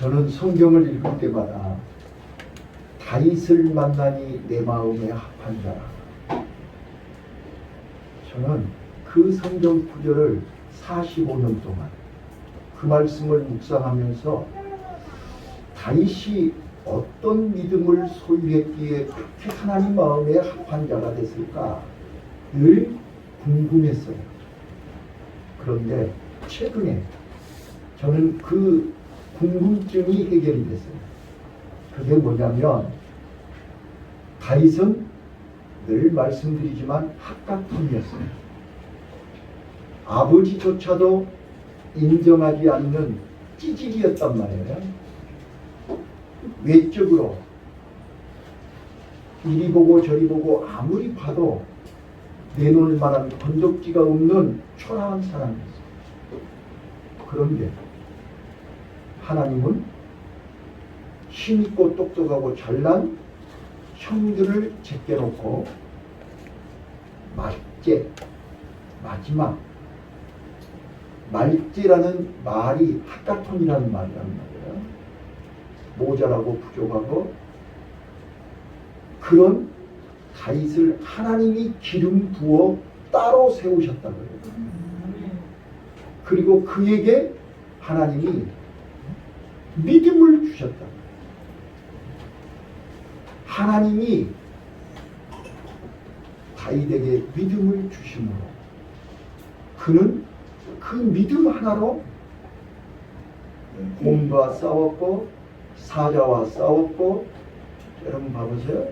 저는 성경을 읽을 때마다 다윗을 만나니 내 마음에 합한 자라. 저는 그 성경 구절을 45년 동안 그 말씀을 묵상하면서 다윗이 어떤 믿음을 소유했기에 그렇게 하나님 마음에 합한 자가 됐을까 늘 궁금했어요. 그런데 최근에 저는 그 궁금증이 해결이 됐어요. 그게 뭐냐면 다윗은 늘 말씀드리지만 합각품이었어요. 아버지조차도 인정하지 않는 찌질이었단 말이에요. 외적으로 이리 보고 저리 보고 아무리 봐도 내놓을 만한 건덕지가 없는 초라한 사람이었어요. 그런데 하나님은 힘있고 똑똑하고 잘난 형들을 제껴놓고 말제 마지막 말제라는 말이 하카톤이라는 말이란 말이에요. 모자라고 부족하고 그런 다윗을 하나님이 기름 부어 따로 세우셨다고요. 그리고 그에게 하나님이 믿음을 주셨다. 하나님이 다윗에게 믿음을 주심으로 그는 그 믿음 하나로 곰과 싸웠고 사자와 싸웠고 여러분 봐보세요.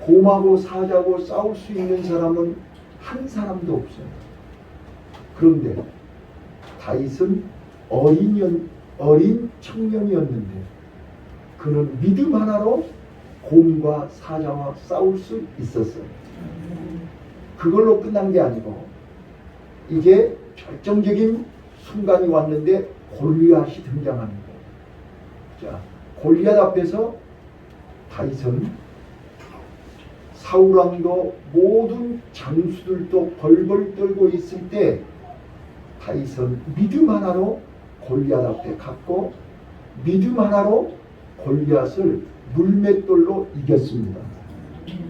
곰하고 사자하고 싸울 수 있는 사람은 한 사람도 없어요. 그런데 다윗은 어린 년, 어린 청년이었는데 그는 믿음 하나로 곰과 사자와 싸울 수 있었어요. 그걸로 끝난 게 아니고 이제 결정적인 순간이 왔는데 골리앗이 등장합니다. 자, 골리앗 앞에서 다윗은 사울왕도 모든 장수들도 벌벌 떨고 있을 때 다윗은 믿음 하나로 골리앗 앞에 갔고 믿음 하나로 골리앗을 물맷돌로 이겼습니다.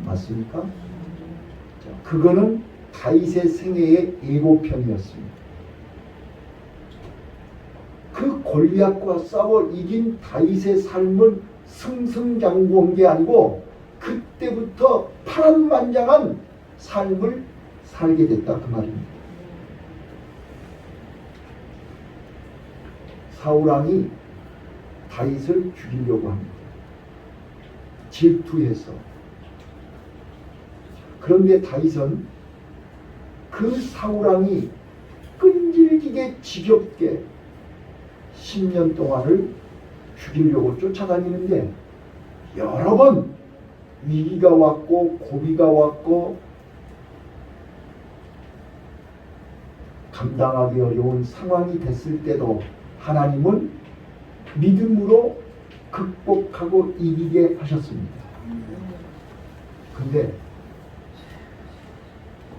맞습니까? 자, 그거는 다윗의 생애의 예고편이었습니다. 그 골리앗과 싸워 이긴 다윗의 삶은 승승장구한 게 아니고 그때부터 파란만장한 삶을 살게 됐다 그 말입니다. 사울왕이 다윗을 죽이려고 합니다. 질투해서. 그런데 다윗은 그 사울왕이 끈질기게 지겹게 10년 동안을 죽이려고 쫓아다니는데 여러 번 위기가 왔고 고비가 왔고 감당하기 어려운 상황이 됐을 때도 하나님은 믿음으로 극복하고 이기게 하셨습니다. 근데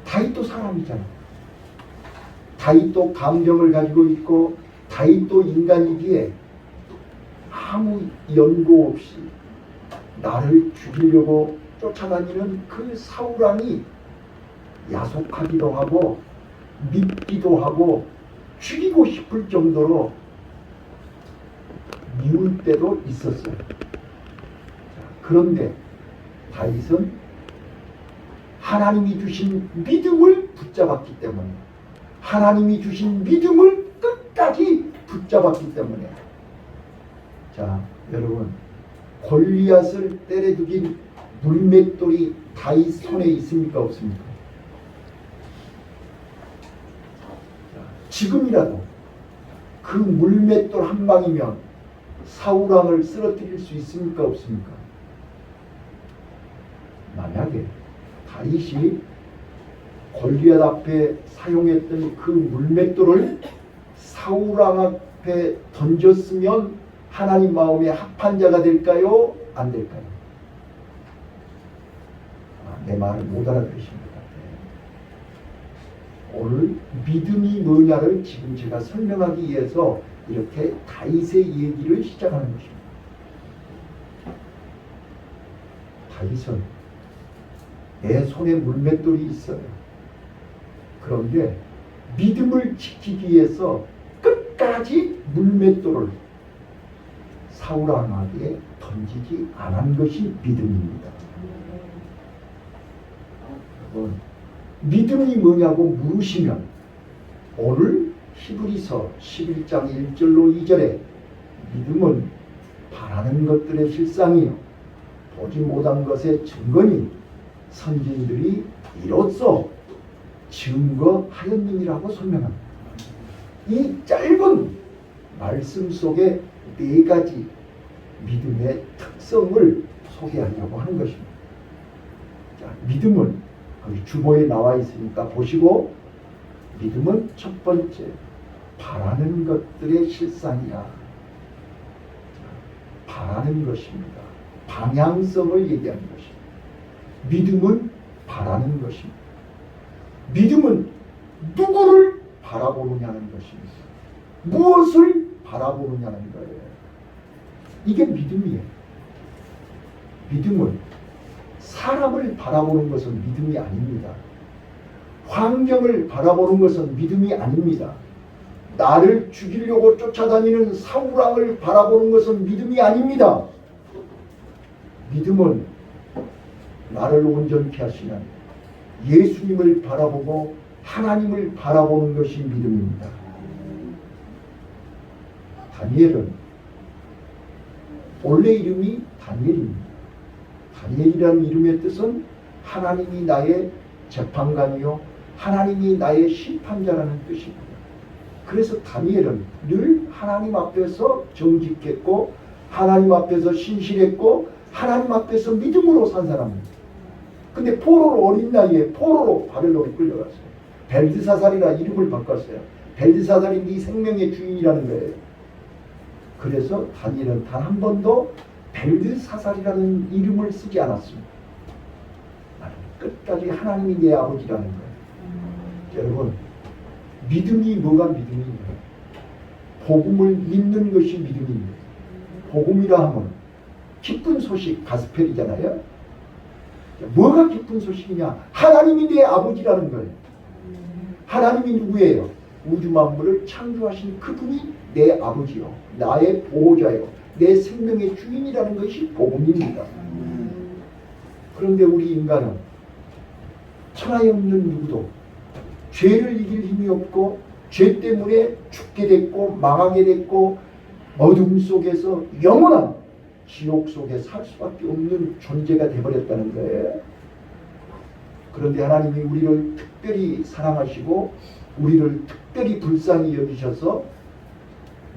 다윗도 사람이잖아. 다윗도 감정을 가지고 있고 다윗도 인간이기에 아무 연고 없이 나를 죽이려고 쫓아다니는 그 사울왕이 야속하기도 하고 밉기도 하고 죽이고 싶을 정도로 미울 때도 있었어요. 자, 그런데 다윗은 하나님이 주신 믿음을 붙잡았기 때문에 하나님이 주신 믿음을 끝까지 붙잡았기 때문에 자 여러분 골리앗을 때려 죽인 물맷돌이 다윗 손에 있습니까 없습니까? 자, 지금이라도 그 물맷돌 한 방이면 사울왕을 쓰러뜨릴 수 있습니까 없습니까? 만약에 다윗이 골리앗 앞에 사용했던 그 물맷돌을 사울왕 앞에 던졌으면 하나님 마음에 합한 자가 될까요? 안 될까요? 아, 내 말을 못것 같아요. 오늘 믿음이 뭐냐를 지금 제가 설명하기 위해서 이렇게 다윗의 얘기를 시작하는 것입니다. 다윗은 내 손에 물맷돌이 있어요. 그런데 믿음을 지키기 위해서 끝까지 물맷돌을 사울왕에게 던지지 않은 것이 믿음입니다. 믿음이 뭐냐고 물으시면 오늘 히브리서 11장 1절로 2절에 믿음은 바라는 것들의 실상이요 보지 못한 것의 증거니 선진들이 이로써 증거하였느니라고 설명합니다. 이 짧은 말씀 속에 네 가지 믿음의 특성을 소개하려고 하는 것입니다. 자, 믿음은 주보에 나와 있으니까 보시고 믿음은 첫 번째 바라는 것들의 실상이야. 자, 바라는 것입니다. 방향성을 얘기하는 것입니다. 믿음은 바라는 것입니다. 믿음은 누구를 바라보느냐는 것입니다. 무엇을 바라보느냐는 거예요. 이게 믿음이에요. 믿음은 사람을 바라보는 것은 믿음이 아닙니다. 환경을 바라보는 것은 믿음이 아닙니다. 나를 죽이려고 쫓아다니는 사울왕을 바라보는 것은 믿음이 아닙니다. 믿음은 나를 온전케 하시는 예수님을 바라보고 하나님을 바라보는 것이 믿음입니다. 다니엘은 본래 이름이 다니엘입니다. 다니엘이라는 이름의 뜻은 하나님이 나의 재판관이요 하나님이 나의 심판자라는 뜻입니다. 그래서 다니엘은 늘 하나님 앞에서 정직했고 하나님 앞에서 신실했고 하나님 앞에서 믿음으로 산 사람입니다. 근데 포로로 어린 나이에 포로로 바벨론에 끌려갔어요. 벨드사살이라 이름을 바꿨어요. 벨드사살이 네 생명의 주인이라는 거예요. 그래서 다니엘은 단 한 번도 벨드사살이라는 이름을 쓰지 않았습니다. 끝까지 하나님이 내 아버지라는 거예요. 여러분 믿음이 뭐가 믿음입니까? 복음을 믿는 것이 믿음입니다. 복음이라 하면 기쁜 소식 가스펠이잖아요. 뭐가 기쁜 소식이냐? 하나님이 내 아버지라는 거예요. 하나님이 누구예요? 우주 만물을 창조하신 그분이 내 아버지요. 나의 보호자요. 내 생명의 주인이라는 것이 복음입니다. 그런데 우리 인간은 천하에 없는 누구도 죄를 이길 힘이 없고 죄 때문에 죽게 됐고 망하게 됐고 어둠 속에서 영원한 지옥 속에 살 수밖에 없는 존재가 되어버렸다는 거예요. 그런데 하나님이 우리를 특별히 사랑하시고 우리를 특별히 불쌍히 여기셔서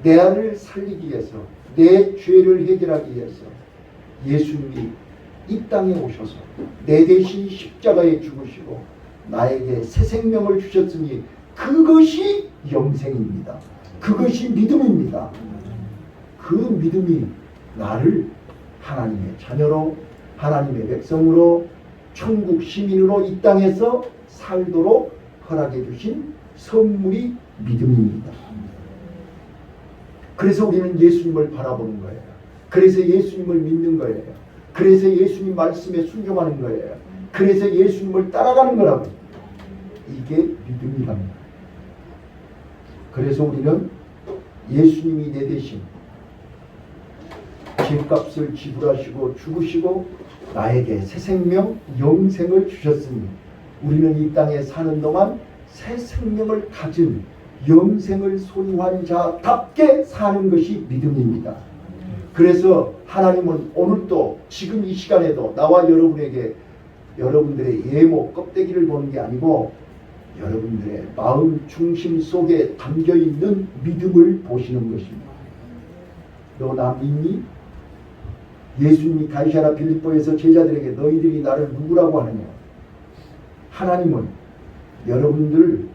내 안을 살리기 위해서 내 죄를 해결하기 위해서 예수님이 이 땅에 오셔서 내 대신 십자가에 죽으시고 나에게 새 생명을 주셨으니 그것이 영생입니다. 그것이 믿음입니다. 그 믿음이 나를 하나님의 자녀로 하나님의 백성으로 천국 시민으로 이 땅에서 살도록 허락해 주신 선물이 믿음입니다. 그래서 우리는 예수님을 바라보는 거예요. 그래서 예수님을 믿는 거예요. 그래서 예수님 말씀에 순종하는 거예요. 그래서 예수님을 따라가는 거라고. 이게 믿음이랍니다. 그래서 우리는 예수님이 내 대신 죄값을 지불하시고 죽으시고 나에게 새 생명, 영생을 주셨으니 우리는 이 땅에 사는 동안 새 생명을 가진 영생을 소유한 자답게 사는 것이 믿음입니다. 그래서 하나님은 오늘도 지금 이 시간에도 나와 여러분에게 여러분들의 예모 껍데기를 보는 게 아니고 여러분들의 마음 중심 속에 담겨 있는 믿음을 보시는 것입니다. 너 나 믿니? 예수님이 가이사라 빌립보에서 제자들에게 너희들이 나를 누구라고 하느냐? 하나님은 여러분들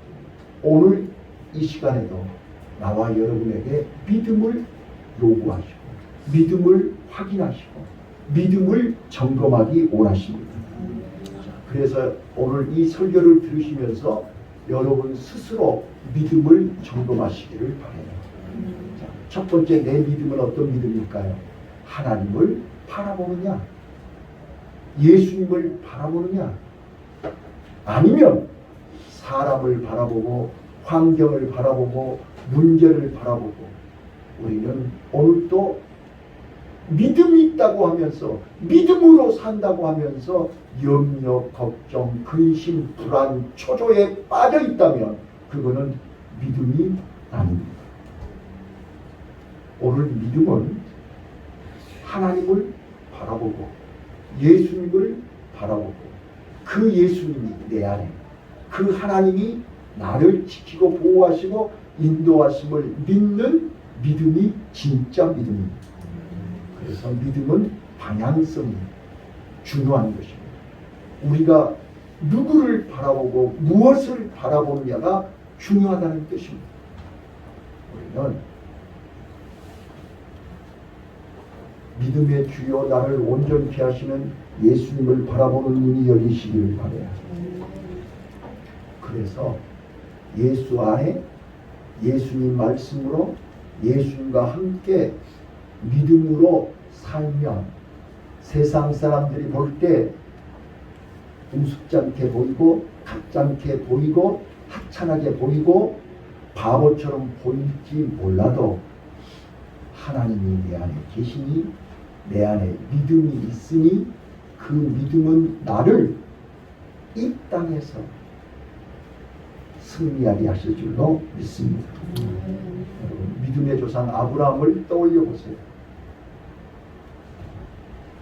오늘 이 시간에도 나와 여러분에게 믿음을 요구하시고 믿음을 확인하시고 믿음을 점검하기 원하십니다. 그래서 오늘 이 설교를 들으시면서 여러분 스스로 믿음을 점검하시기를. 자, 첫 번째 내 믿음은 어떤 믿음일까요? 하나님을 바라보느냐? 예수님을 바라보느냐? 아니면 사람을 바라보고 환경을 바라보고 문제를 바라보고 우리는 오늘도 믿음이 있다고 하면서 믿음으로 산다고 하면서 염려, 걱정, 근심, 불안, 초조에 빠져 있다면 그거는 믿음이 아닙니다. 오늘 믿음은 하나님을 바라보고 예수님을 바라보고 그 예수님이 내 안에 그 하나님이 나를 지키고 보호하시고 인도하심을 믿는 믿음이 진짜 믿음입니다. 그래서 믿음은 방향성이 중요한 것입니다. 우리가 누구를 바라보고 무엇을 바라보느냐가 중요하다는 뜻입니다. 우리는 믿음의 주요 나를 온전케 하시는 예수님을 바라보는 눈이 열리시기를 바래요. 그래서 예수 안에 예수님 말씀으로 예수님과 함께 믿음으로 살면 세상 사람들이 볼 때 우습지 않게 보이고 가짜않게 보이고 하찮하게 보이고 바보처럼 보일지 몰라도 하나님이 내 안에 계시니 내 안에 믿음이 있으니 그 믿음은 나를 이 땅에서 승리하게 하실 줄로 믿습니다. 여러분 믿음의 조상 아브라함을 떠올려 보세요.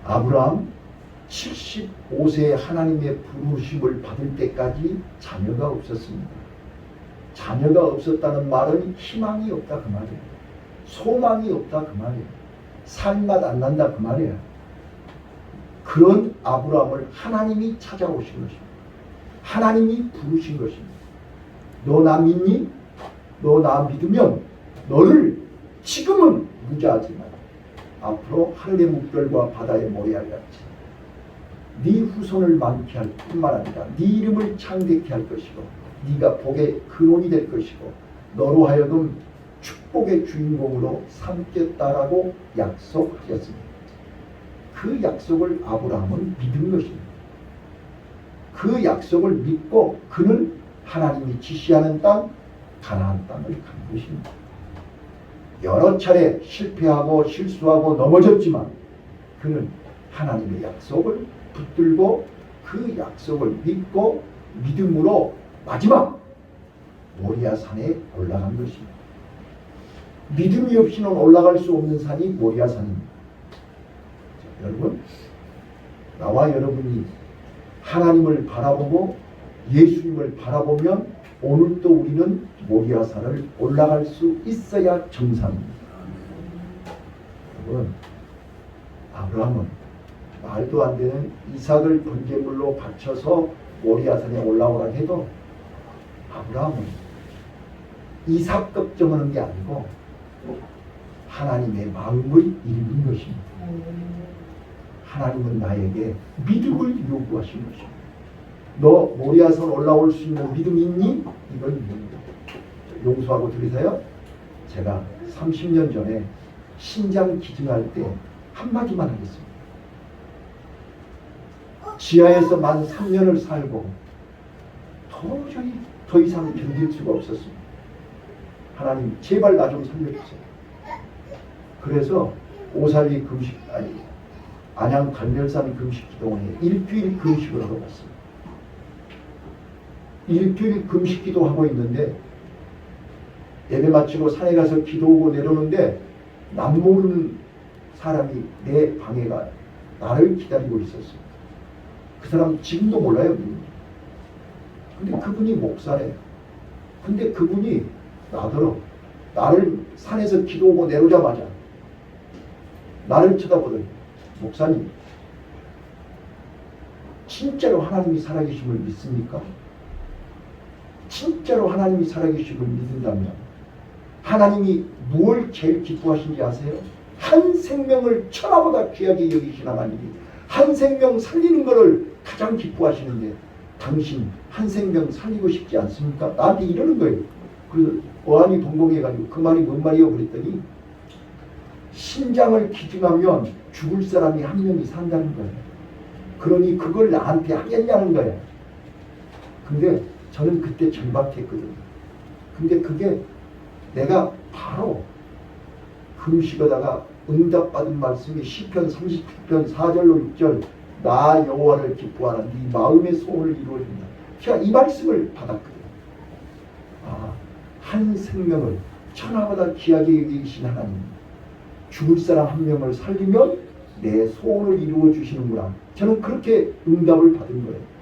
아브라함 75세에 하나님의 부르심을 받을 때까지 자녀가 없었습니다. 자녀가 없었다는 말은 희망이 없다 그 말이에요. 소망이 없다 그 말이에요. 살맛 안 난다 그 말이에요. 그런 아브라함을 하나님이 찾아오신 것입니다. 하나님이 부르신 것입니다. 너 나 믿니? 너 나 믿으면 너를 지금은 무자하지만 앞으로 하늘의 물결과 바다의 모래알 같이 네 후손을 많게 할 뿐만 아니라 네 이름을 창대케 할 것이고 네가 복의 근원이 될 것이고 너로 하여금 축복의 주인공으로 삼겠다라고 약속하셨습니다. 그 약속을 아브라함은 믿은 것입니다. 그 약속을 믿고 그는 하나님이 지시하는 땅 가나안 땅을 간 것입니다. 여러 차례 실패하고 실수하고 넘어졌지만 그는 하나님의 약속을 붙들고 그 약속을 믿고 믿음으로 마지막 모리아 산에 올라간 것입니다. 믿음이 없이는 올라갈 수 없는 산이 모리아 산입니다. 자, 여러분, 나와 여러분이 하나님을 바라보고 예수님을 바라보면 오늘도 우리는 모리아 산을 올라갈 수 있어야 정상입니다. 여러분, 아브라함은 말도 안 되는 이삭을 번제물로 바쳐서 모리아 산에 올라오라 해도 아브라함은 이삭 걱정하는 게 아니고 하나님의 마음을 읽은 것입니다. 하나님은 나에게 믿음을 요구하신 것입니다. 너 모리아산 올라올 수 있는 믿음 있니? 이걸 묻는 용서하고 들으세요. 제가 30년 전에 신장 기증할 때 한마디만 하겠습니다. 지하에서 만 3년을 살고 도저히 더 이상 견딜 수가 없었습니다. 하나님 제발 나 좀 살려주세요. 그래서 오살리 금식 아니 안양 간별산 금식 기도원에 일주일 금식을 하러 갔습니다. 일주일 금식 기도하고 있는데 예배 마치고 산에 가서 기도하고 내려오는데 남 모르는 사람이 내 방에 가 나를 기다리고 있었어요. 그 사람 지금도 몰라요. 근데 그분이 목사래요. 근데 그분이 나더러 나를 산에서 기도하고 내려오자마자 나를 쳐다보더니 목사님 진짜로 하나님이 살아계심을 믿습니까? 진짜로 하나님이 살아계심을 믿는다면 하나님이 무엇 제일 기뻐하신지 아세요? 한 생명을 천하보다 귀하게 여기신 하나님이 한 생명 살리는 것을 가장 기뻐하시는데 당신 한 생명 살리고 싶지 않습니까? 나한테 이러는 거예요. 그래서 어안이 동공해가지고 그 말이 뭔 말이요? 그랬더니 신장을 기증하면 죽을 사람이 한 명이 산다는 거예요. 그러니 그걸 나한테 하겠냐는 거예요. 근데 저는 그때 절박했거든요. 근데 그게 내가 바로 금식하다가 응답받은 말씀이 시편 37편 4절로 6절 나 여호와를 기뻐하라 네 마음의 소원을 이루어준다. 제가 이 말씀을 받았거든요. 아, 한 생명을 천하보다 귀하게 여기신 하나님 죽을 사람 한 명을 살리면 내 소원을 이루어 주시는구나. 저는 그렇게 응답을 받은 거예요.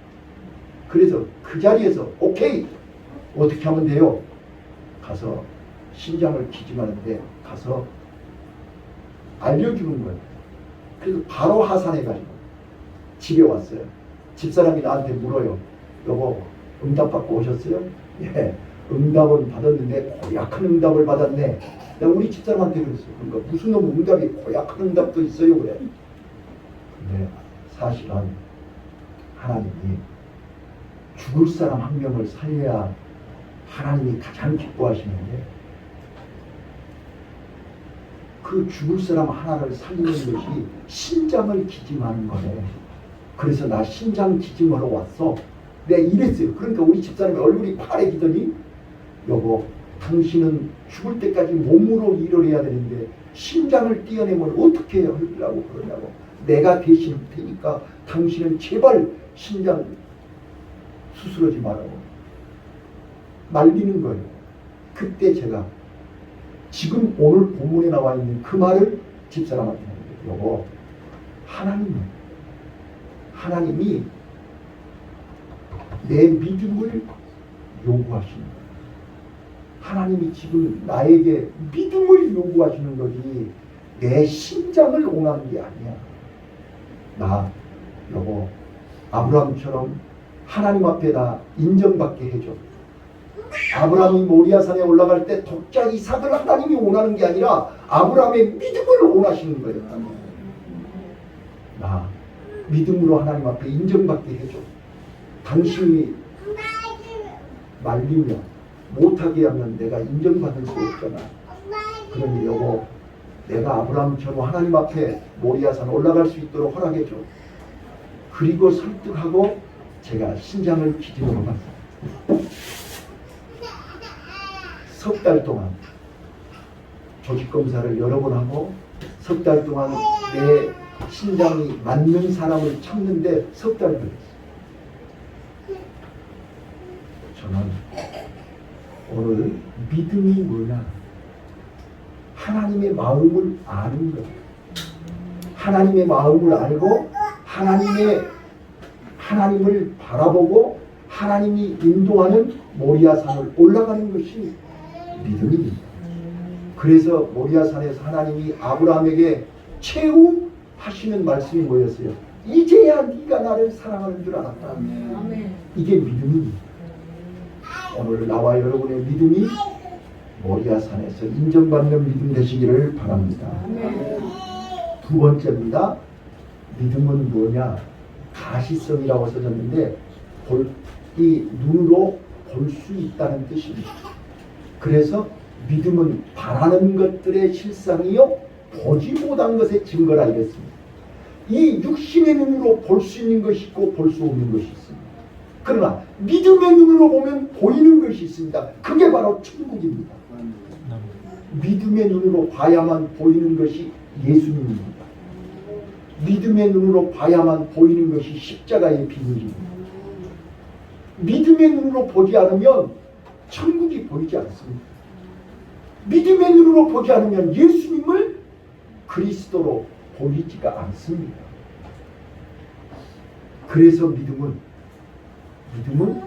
그래서 그 자리에서 오케이 어떻게 하면 돼요? 가서 신장을 기증하는데 가서 알려주는 거예요. 그래서 바로 하산해가지고 집에 왔어요. 집사람이 나한테 물어요. 여보 응답 받고 오셨어요? 예. 응답은 받았는데 고약한 응답을 받았네. 내가 우리 집사람한테 그랬어. 그러니까 무슨 놈 응답이 고약한 응답도 있어요 그래. 근데 사실은 하나님이 죽을 사람 한 명을 살려야 하나님이 가장 기뻐하시는데 그 죽을 사람 하나를 살리는 것이 신장을 기증하는 거네. 그래서 나 신장 기증하러 왔어. 내가 이랬어요. 그러니까 우리 집사람이 얼굴이 파래지더니 여보 당신은 죽을 때까지 몸으로 일을 해야 되는데 신장을 떼어내면 어떻게 하려고 그러냐고. 내가 대신 할 테니까 당신은 제발 신장 수술하지 말라고. 말리는 거예요. 그때 제가 지금 오늘 본문에 나와 있는 그 말을 집사람한테. 여보, 하나님은, 하나님이 내 믿음을 거예요. 하나님이 지금 나에게 믿음을 요구하시는 거지 내 심장을 원하는 게 아니야. 나, 여보, 아브라함처럼 하나님 앞에 나 인정받게 해줘. 아브라함이 모리아산에 올라갈 때 독자 이삭을 하나님이 원하는 게 아니라 아브라함의 믿음을 원하시는. 하나님. 나 믿음으로 하나님 앞에 인정받게 해줘. 당신이 말리면 못하게 하면 내가 인정받을 수 없잖아. 그러니 여보 내가 아브라함처럼 하나님 앞에 모리아산 올라갈 수 있도록 허락해줘. 그리고 설득하고 제가 신장을 기증으로 갔어요. 석 달 동안 조직 검사를 여러 번 하고 석 달 동안 내 신장이 맞는 사람을 찾는데 석 달 걸렸어요. 저는 오늘 믿음이 뭐냐? 하나님의 마음을 아는 거예요. 하나님의 마음을 알고 하나님의 하나님을 바라보고 하나님이 인도하는 모리아산을 올라가는 것이 믿음입니다. 그래서 모리아산에서 하나님이 아브라함에게 최후 하시는 말씀이 뭐였어요? 이제야 네가 나를 사랑하는 줄 알았다. 아멘. 이게 믿음입니다. 오늘 나와 여러분의 믿음이 모리아산에서 인정받는 믿음 되시기를 바랍니다. 아멘. 두 번째입니다. 믿음은 뭐냐? 가시성이라고 써졌는데 볼, 이 눈으로 볼 수 있다는 뜻입니다. 그래서 믿음은 바라는 것들의 실상이요 보지 못한 것의 증거라 이랬습니다. 이 육신의 눈으로 볼 수 있는 것이 있고 볼 수 없는 것이 있습니다. 그러나 믿음의 눈으로 보면 보이는 것이 있습니다. 그게 바로 천국입니다. 믿음의 눈으로 봐야만 보이는 것이 예수님입니다. 믿음의 눈으로 봐야만 보이는 것이 십자가의 비밀입니다. 믿음의 눈으로 보지 않으면 천국이 보이지 않습니다. 믿음의 눈으로 보지 않으면 예수님을 그리스도로 보이지가 않습니다. 그래서 믿음은 믿음은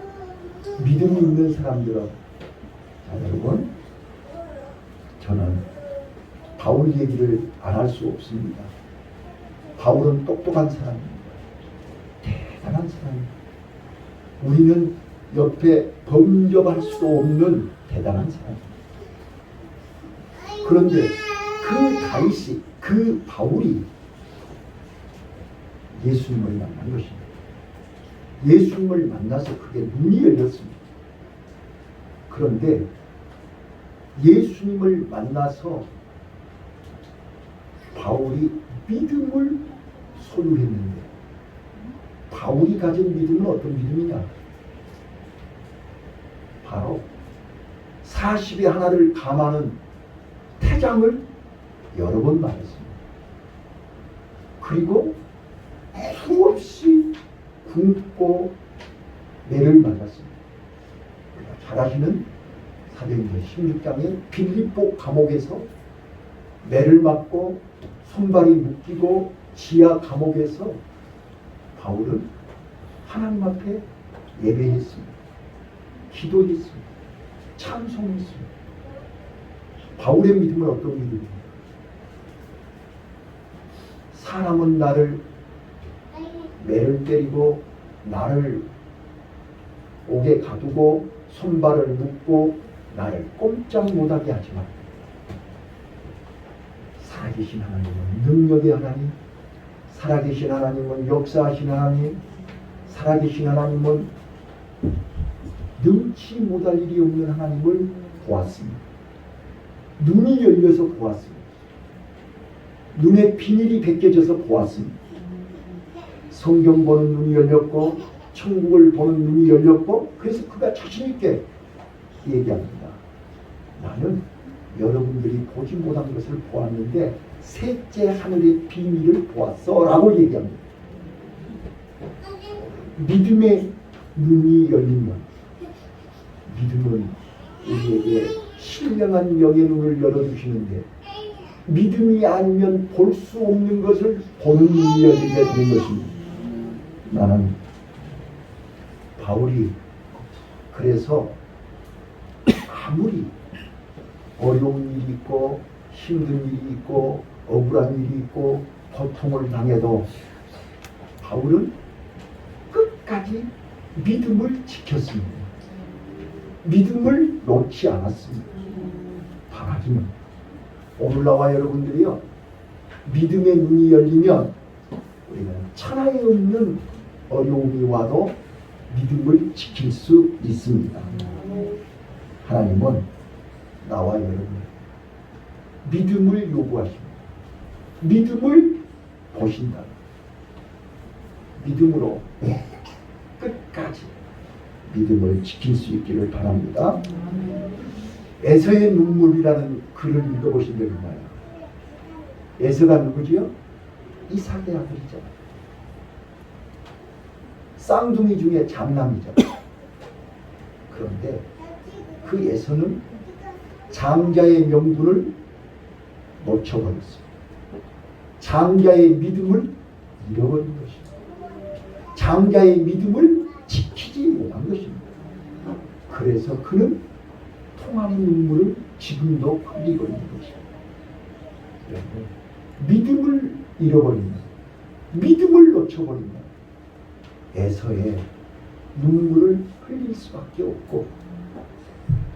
믿음이 있는 사람들은 자 여러분 저는 바울 얘기를 안 할 수 없습니다. 바울은 똑똑한 사람입니다. 대단한 사람입니다. 우리는 옆에 범접할 수 없는 대단한 사람입니다. 그런데 그 다윗이 그 바울이 예수님을 만난 것입니다. 예수님을 만나서 그게 눈이 열렸습니다. 그런데 예수님을 만나서 바울이 믿음을 소유했는데 바울이 가진 믿음은 어떤 믿음이냐? 바로 40의 하나를 감하는 태장을 여러 번 맞았습니다. 그리고 수없이 굶고 매를 맞았습니다. 잘 아시는 사도행전 16장에 빌립보 감옥에서 매를 맞고 손발이 묶이고 지하 감옥에서 바울은 하나님 앞에 예배했습니다. 기도했습니다. 찬송했습니다. 바울의 믿음은 어떤 믿음입니까? 사람은 나를 매를 때리고 나를 옥에 가두고 손발을 묶고 나를 꼼짝 못하게 하지만 살아계신 하나님은 능력의 하나님, 살아계신 하나님은 역사하신 하나님, 살아계신 하나님은 능치 못할 일이 없는 하나님을 보았습니다. 눈이 열려서 보았습니다. 눈에 비닐이 벗겨져서 보았습니다. 성경 보는 눈이 열렸고 천국을 보는 눈이 열렸고 그래서 그가 자신 있게 얘기합니다. 나는 여러분들이 보지 못한 것을 보았는데 셋째 하늘의 비밀을 보았어라고 얘기합니다. 믿음의 눈이 열리면 믿음은 우리에게 신령한 영의 눈을 열어주시는데 믿음이 아니면 볼 수 없는 것을 보는 눈이 열리게 되는 것입니다. 나는 바울이 그래서 아무리 어려운 일이 있고 힘든 일이 있고 억울한 일이 있고 고통을 당해도 바울은 끝까지 믿음을 지켰습니다. 믿음을 놓지 않았습니다. 바라기는 오늘 나와 여러분들이요 믿음의 눈이 열리면 우리는 천하에 없는 어려움이 와도 믿음을 지킬 수 있습니다. 하나님은 나와 여러분 믿음을 요구하십니다. 믿음을 보신다. 믿음으로 끝까지 믿음을 지킬 수 있기를 바랍니다. 에서의 눈물이라는 글을 읽어보신 적 있나요? 에서가 누구지요? 이삭의 아들이잖아요. 쌍둥이 중에 장남이죠. 그런데 그 에서는 장자의 명분을 놓쳐버렸어요. 장자의 믿음을 잃어버린 것입니다. 장자의 믿음을 지키지 못한 것입니다. 그래서 그는 통하는 눈물을 지금도 흘리고 있는 것입니다. 믿음을 잃어버리면, 믿음을 놓쳐버리면 에서의 눈물을 흘릴 수밖에 없고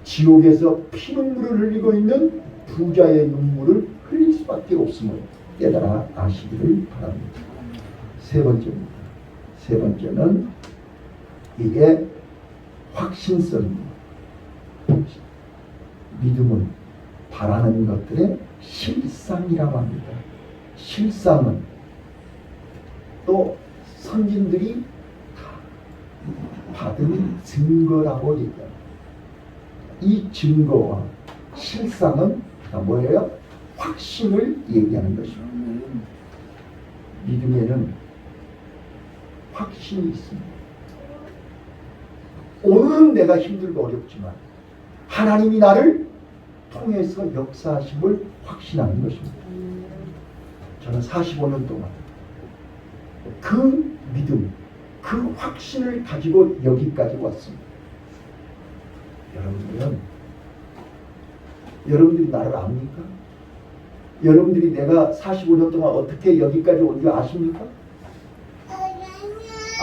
지옥에서 피눈물을 흘리고 있는 부자의 눈물을 흘릴 수밖에 없음을 깨달아 아시기를 바랍니다. 세 번째입니다. 세 번째는 이게 확신성입니다. 믿음은 바라는 것들의 실상이라고 합니다. 실상은 또 선진들이 다 받은 증거라고 얘기합니다. 이 증거와 실상은 다 뭐예요? 확신을 얘기하는 것입니다. 믿음에는 확신이 있습니다. 오늘은 내가 힘들고 어렵지만 하나님이 나를 통해서 역사하심을 확신하는 것입니다. 저는 45년 동안 그 믿음, 그 확신을 가지고 여기까지 왔습니다. 여러분들은 여러분들이 나를 압니까? 여러분들이 내가 45년 동안 어떻게 여기까지 온 줄 아십니까?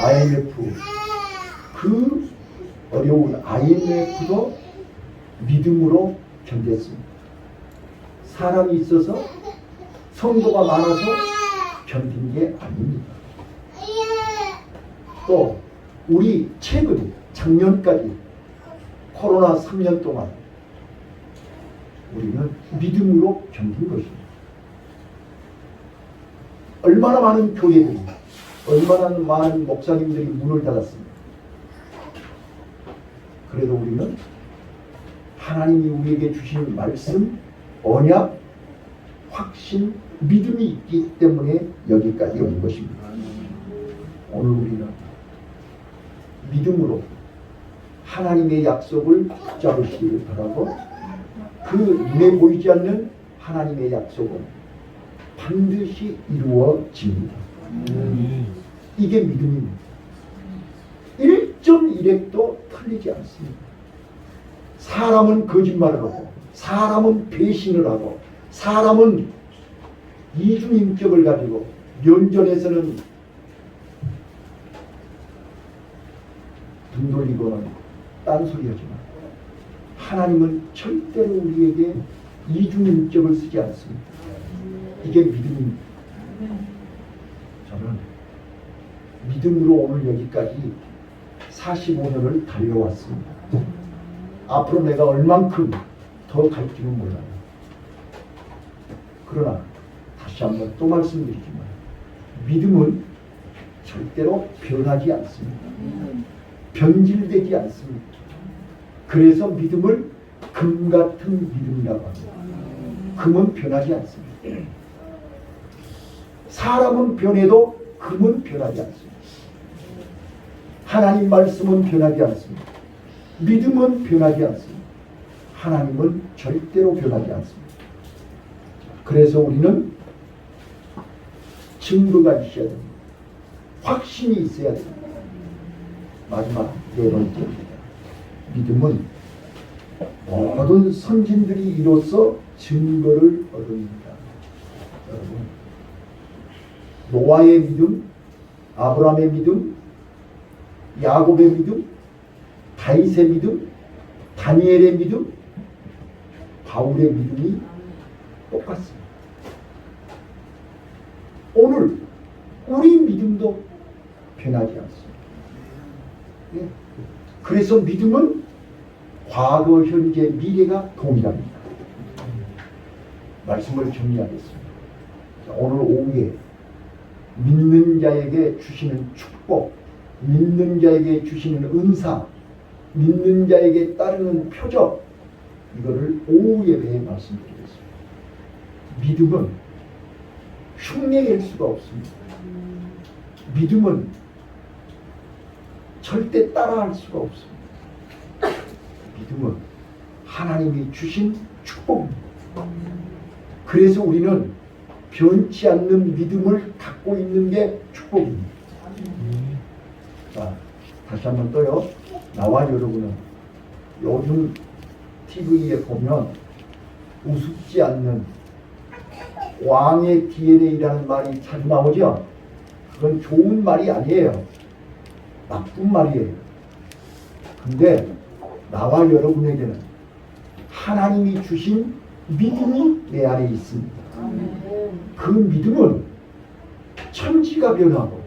IMF 그 어려운 IMF도 믿음으로 견뎠습니다. 사람이 있어서 성도가 많아서 견딘 게 아닙니다. 또 우리 최근 작년까지 코로나 3년 동안 우리는 믿음으로 견딘 것입니다. 얼마나 많은 교회들이, 얼마나 많은 목사님들이 문을 닫았습니다. 그래도 우리는 하나님이 우리에게 주신 말씀, 언약, 확신, 믿음이 있기 때문에 여기까지 온 것입니다. 오늘 우리는 믿음으로 하나님의 약속을 붙잡으시길 바라고 그 눈에 보이지 않는 하나님의 약속은 반드시 이루어집니다. 이게 믿음입니다. 1.1핵도 틀리지 않습니다. 사람은 거짓말을 하고 사람은 배신을 하고 사람은 이중인격을 가지고 면전에서는 등 돌리고는 딴소리하지만 하나님은 절대로 우리에게 이중인격을 쓰지 않습니다. 이게 믿음입니다. 저는 믿음으로 오늘 여기까지 45년을 달려왔습니다. 앞으로 내가 얼만큼 더 갈지는 몰라요. 그러나 다시 한번 또 말씀드리지만 믿음은 절대로 변하지 않습니다. 변질되지 않습니다. 그래서 믿음을 금 같은 믿음이라고 합니다. 금은 변하지 않습니다. 사람은 변해도 금은 변하지 않습니다. 하나님 말씀은 변하지 않습니다. 믿음은 변하지 않습니다. 하나님은 절대로 변하지 않습니다. 그래서 우리는 증거가 있어야 됩니다. 확신이 있어야 됩니다. 마지막 네 번째입니다. 믿음은 모든 선진들이 이로써 증거를 얻습니다. 여러분, 노아의 믿음, 아브라함의 믿음, 야곱의 믿음, 다윗의 믿음, 다니엘의 믿음, 바울의 믿음이 똑같습니다. 오늘 우리 믿음도 변하지 않습니다. 예. 그래서 믿음은 과거, 현재, 미래가 동일합니다. 말씀을 정리하겠습니다. 자, 오늘 오후에 믿는 자에게 주시는 축복, 믿는 자에게 주시는 은사, 믿는 자에게 따르는 표적, 이거를 오후 예배에 말씀드리겠습니다. 믿음은 흉내낼 수가 없습니다. 믿음은 절대 따라할 수가 없습니다. 믿음은 하나님이 주신 축복입니다. 그래서 우리는 변치 않는 믿음을 갖고 있는 게 축복입니다. 자, 다시 한번 또요. 나와 여러분은 요즘 TV에 보면 우습지 않는 왕의 DNA라는 말이 자주 나오죠. 그건 좋은 말이 아니에요. 나쁜 말이에요. 근데 나와 여러분에게는 하나님이 주신 믿음이 내 안에 있습니다. 그 믿음은 천지가 변하고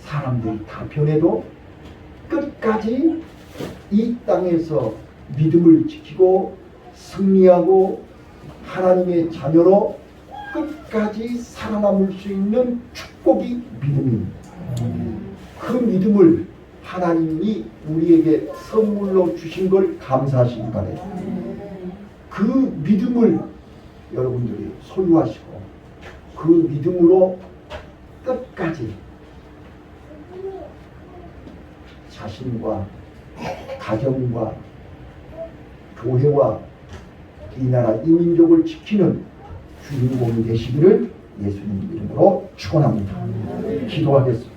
사람들이 다 변해도 끝까지 이 땅에서 믿음을 지키고 승리하고 하나님의 자녀로 끝까지 살아남을 수 있는 축복이 믿음입니다. 그 믿음을 하나님이 우리에게 선물로 주신 걸 감사하시기 바랍니다. 그 믿음을 여러분들이 소유하시고 그 믿음으로 끝까지 자신과 가정과 교회와 이 나라 이 민족을 지키는 주인공이 되시기를 예수님 이름으로 축원합니다. 기도하겠습니다.